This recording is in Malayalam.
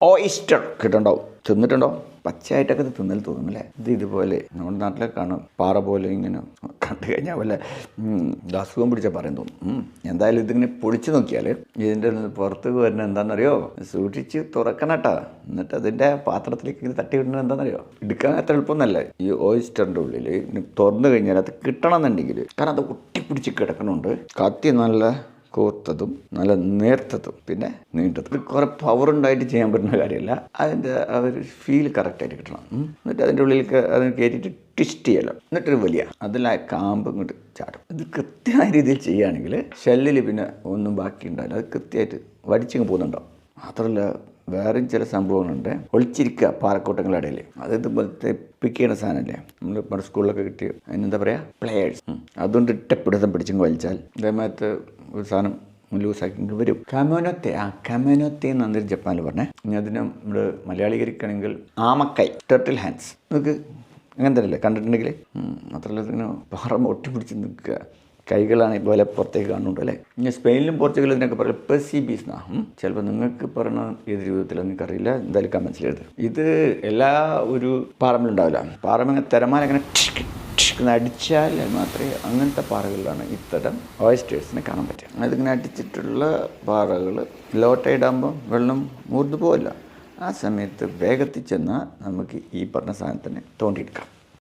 ഓയിസ്റ്റർ കിട്ടുണ്ടാവും തിന്നിട്ടുണ്ടോ? പച്ചയായിട്ടൊക്കെ ഇത് തിന്നൽ തോന്നും അല്ലേ ഇത് ഇതുപോലെ നമ്മുടെ നാട്ടിലൊക്കെ കാണും. പാറ പോലെ ഇങ്ങനെ കണ്ടു കഴിഞ്ഞാൽ വല്ല അസുഖം പിടിച്ചാൽ പറയും തോന്നും എന്തായാലും ഇതിങ്ങനെ പൊളിച്ചു നോക്കിയാൽ ഇതിന്റെ പുറത്ത് വരുന്ന എന്താണെന്നറിയോ? സൂക്ഷിച്ച് തുറക്കണട്ടാ എന്നിട്ട് അതിന്റെ പാത്രത്തിലേക്ക് ഇങ്ങനെ തട്ടി വിടുന്നത് എന്താണെന്നറിയോ? എടുക്കാൻ അത്ര എളുപ്പമൊന്നല്ല ഈ ഓയിസ്റ്ററിന്റെ ഉള്ളിൽ തുറന്നു കഴിഞ്ഞാൽ അത് കിട്ടണമെന്നുണ്ടെങ്കിൽ കാരണം അത് ഒട്ടിപ്പിടിച്ച് കിടക്കണുണ്ട്. കത്തി നല്ല കൂർത്തതും നല്ല നേർത്തതും പിന്നെ നീണ്ടതും. കുറേ പവർ ഉണ്ടായിട്ട് ചെയ്യാൻ പറ്റുന്ന കാര്യമല്ല. അതിന്റെ ആ ഒരു ഫീൽ കറക്റ്റായിട്ട് കിട്ടണം. എന്നിട്ട് അതിന്റെ ഉള്ളിലേക്ക് അതിന് കയറ്റിയിട്ട് ട്വിസ്റ്റ് ചെയ്യലോ. എന്നിട്ടൊരു വലിയ അതിൽ ആ കാമ്പ് ഇങ്ങോട്ട് ചാടും. ഇത് കൃത്യമായ രീതിയിൽ ചെയ്യുകയാണെങ്കിൽ ഷെല്ലിൽ പിന്നെ ഒന്നും ബാക്കി ഉണ്ടാവില്ല അത് കൃത്യമായിട്ട് വടിച്ചിങ്ങ് പോകുന്നുണ്ടാവും മാത്രമല്ല വേറെയും ചില സംഭവങ്ങളുണ്ട്. ഒളിച്ചിരിക്കുക പാറക്കൂട്ടങ്ങളുടെ ഇടയിൽ. അത് ഇതുപോലത്തെ പിക്ക് സാധനമല്ലേ? നമ്മൾ പണ്ട് സ്കൂളിലൊക്കെ കിട്ടിയ അതിനെന്താ പറയുക പ്ലെയേഴ്സ് അതുകൊണ്ട് ഇട്ടപ്പിടുത്തം പിടിച്ചെങ്കിൽ വലിച്ചാൽ. ഇതേമാതിരത്തെ ഒരു സാധനം ലൂസാക്കി വരും. കമനൊത്തെ ആ കമനൊത്തെ എന്നാണ് ജപ്പാനിൽ പറഞ്ഞേ. ഇനി അതിന് നമ്മൾ മലയാളീകരിക്കുകയാണെങ്കിൽ ആമക്കൈ ടെർട്ടിൽ ഹാൻഡ്സ് നമുക്ക് അങ്ങനെ തന്നെയല്ലേ? കണ്ടിട്ടുണ്ടെങ്കിൽ മാത്രമല്ല ഇതിങ്ങനെ പാറ ഒട്ടിപ്പിടിച്ച് നിൽക്കുക. കൈകളാണ് ഇതുപോലെ പുറത്തേക്ക് കാണുന്നുണ്ട് അല്ലേ? ഇനി സ്പെയിനിലും പോർച്ചുഗലും ഇതിനൊക്കെ പറയും പെസിബീസ് എന്നാ. ചിലപ്പോൾ നിങ്ങൾക്ക് പറയുന്ന ഏത് രൂപത്തിലും എനിക്കറിയില്ല എന്തായാലും കമൻസിൽ ഇത് എല്ലാ ഒരു പാറമ്പിലുണ്ടാവില്ല പാറമ്മ തിരമാല അങ്ങനെ ടിക്ക് അടിച്ചാൽ മാത്രമേ അങ്ങനത്തെ പാറകളിലാണ് ഇത്തരം ഓയിസ്റ്റേഴ്സിനെ കാണാൻ പറ്റുക. അതിങ്ങനെ അടിച്ചിട്ടുള്ള പാറകൾ ലോ വെള്ളം മൂർന്നു പോവില്ല. ആ സമയത്ത് വേഗത്തിൽ ചെന്നാൽ നമുക്ക് ഈ പറഞ്ഞ സാധനത്തിനെ തോണ്ടിയെടുക്കാം.